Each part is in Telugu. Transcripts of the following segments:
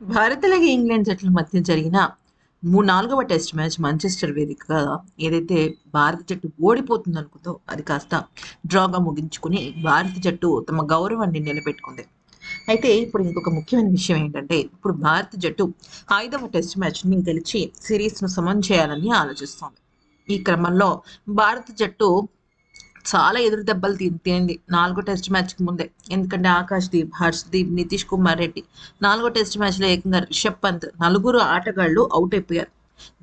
భారత్ అలాగే ఇంగ్లాండ్ జట్ల మధ్య జరిగిన మూడు నాలుగవ టెస్ట్ మ్యాచ్ మాంచెస్టర్ వేదికగా ఏదైతే భారత జట్టు ఓడిపోతుంది అనుకుందో అది కాస్త డ్రాగా ముగించుకుని భారత జట్టు తమ గౌరవాన్ని నిలబెట్టుకుంది. అయితే ఇప్పుడు ఇంకొక ముఖ్యమైన విషయం ఏంటంటే ఇప్పుడు భారత జట్టు ఐదవ టెస్ట్ మ్యాచ్ని గెలిచి సిరీస్ను సమం చేయాలని ఆలోచిస్తోంది. ఈ క్రమంలో భారత జట్టు చాలా ఎదురు దెబ్బలు తింది నాలుగో టెస్ట్ మ్యాచ్కి ముందే. ఎందుకంటే ఆకాష్ దీప్ హర్షదీప్ నితీష్ కుమార్ రెడ్డి. నాలుగో టెస్ట్ మ్యాచ్లో ఏకంగా రిషబ్ పంత్ నలుగురు ఆటగాళ్ళు అవుట్ అయిపోయారు.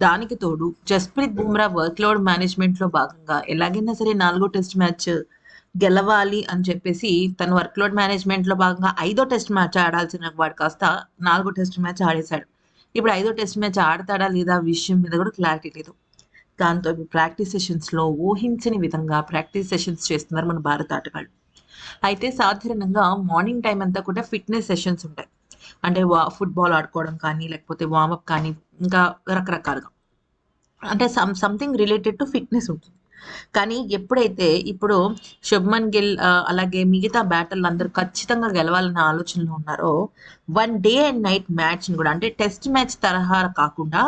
దానికి తోడు జస్ప్రీత్ బుమ్రా వర్క్లోడ్ మేనేజ్మెంట్లో భాగంగా ఎలాగైనా సరే నాలుగో టెస్ట్ మ్యాచ్ గెలవాలి అని చెప్పేసి తన వర్క్లోడ్ మేనేజ్మెంట్లో భాగంగా ఐదో టెస్ట్ మ్యాచ్ ఆడాల్సిన వాడు కాస్త నాలుగో టెస్ట్ మ్యాచ్ ఆడేశాడు. ఇప్పుడు ఐదో టెస్ట్ మ్యాచ్ ఆడతాడా లేదా విషయం మీద కూడా క్లారిటీ లేదు. దాంతో ప్రాక్టీస్ సెషన్స్లో ఊహించని విధంగా ప్రాక్టీస్ సెషన్స్ చేస్తున్నారు మన భారత ఆటగాళ్ళు. అయితే సాధారణంగా మార్నింగ్ టైం అంతా కూడా ఫిట్నెస్ సెషన్స్ ఉంటాయి. అంటే వా ఫుట్బాల్ ఆడుకోవడం కానీ లేకపోతే వార్మప్ కానీ ఇంకా రకరకాలుగా. అంటే some something related to fitness ఉంటుంది. కానీ ఎప్పుడైతే ఇప్పుడు శుభ్మన్ గిల్ అలాగే మిగతా బ్యాటర్లు అందరూ ఖచ్చితంగా గెలవాలన్న ఆలోచనలో ఉన్నారో వన్ డే అండ్ నైట్ మ్యాచ్ని కూడా అంటే టెస్ట్ మ్యాచ్ తరహా కాకుండా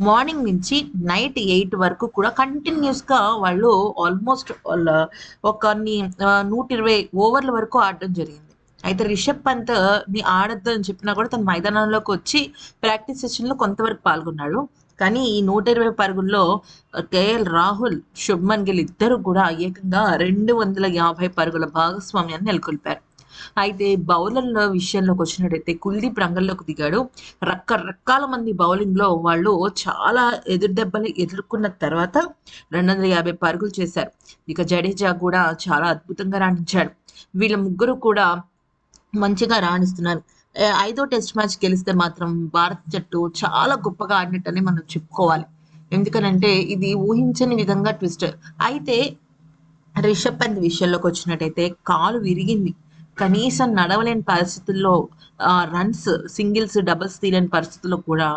మార్నింగ్ నుంచి నైట్ ఎయిట్ వరకు కూడా కంటిన్యూస్గా వాళ్ళు ఆల్మోస్ట్ వాళ్ళ ఒక ని- నూట ఇరవై ఓవర్ల వరకు ఆడడం జరిగింది. అయితే రిషబ్ పంత్ని ఆడద్దు అని చెప్పినా కూడా తన మైదానంలోకి వచ్చి ప్రాక్టీస్ సెషన్లో కొంతవరకు పాల్గొన్నాడు. కానీ ఈ నూట ఇరవై పరుగుల్లో కేఎల్ రాహుల్ శుభ్మన్ గిల్ ఇద్దరు కూడా ఏకంగా రెండు వందల యాభై పరుగుల భాగస్వామ్యాన్ని నెలకొల్పారు. అయితే బౌలర్ల విషయంలోకి వచ్చినట్టయితే కుల్దీప్ రంగంలోకి దిగాడు. రకరకాల మంది బౌలింగ్లో వాళ్ళు చాలా ఎదురు దెబ్బలు ఎదుర్కొన్న తర్వాత రెండు వందల యాభై పరుగులు చేశారు. ఇక జడేజా కూడా చాలా అద్భుతంగా రాణించాడు. వీళ్ళ ముగ్గురు కూడా మంచిగా రాణిస్తున్నారు. ఐదో టెస్ట్ మ్యాచ్ గెలిస్తే మాత్రం భారత జట్టు చాలా గొప్పగా ఆడినట్టని మనం చెప్పుకోవాలి. ఎందుకనంటే ఇది ఊహించని విధంగా ట్విస్ట్. అయితే రిషబ్ పంత్ విషయంలోకి వచ్చినట్టయితే కాలు విరిగింది. కనీసం నడవలేని పరిస్థితుల్లో రన్స్ సింగిల్స్ డబుల్స్ తీయలేని పరిస్థితుల్లో కూడా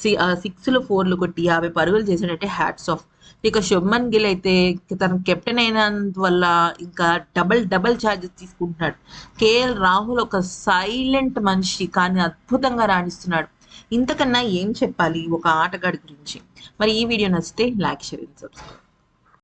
సి సిక్స్లు ఫోర్లు కొట్టి యాభై పరుగులు చేసినట్టే హ్యాట్స్ ఆఫ్. ఇక శుభ్మన్ గిల్ అయితే తన కెప్టెన్ అయినందువల్ల ఇంకా డబల్ డబల్ ఛార్జెస్ తీసుకుంటున్నాడు. కేఎల్ రాహుల్ ఒక సైలెంట్ మనిషి కానీ అద్భుతంగా రాణిస్తున్నాడు. ఇంతకన్నా ఏం చెప్పాలి ఒక ఆటగాడి గురించి? మరి ఈ వీడియో నచ్చితే లైక్ షేర్ సబ్స్క్రైబ్.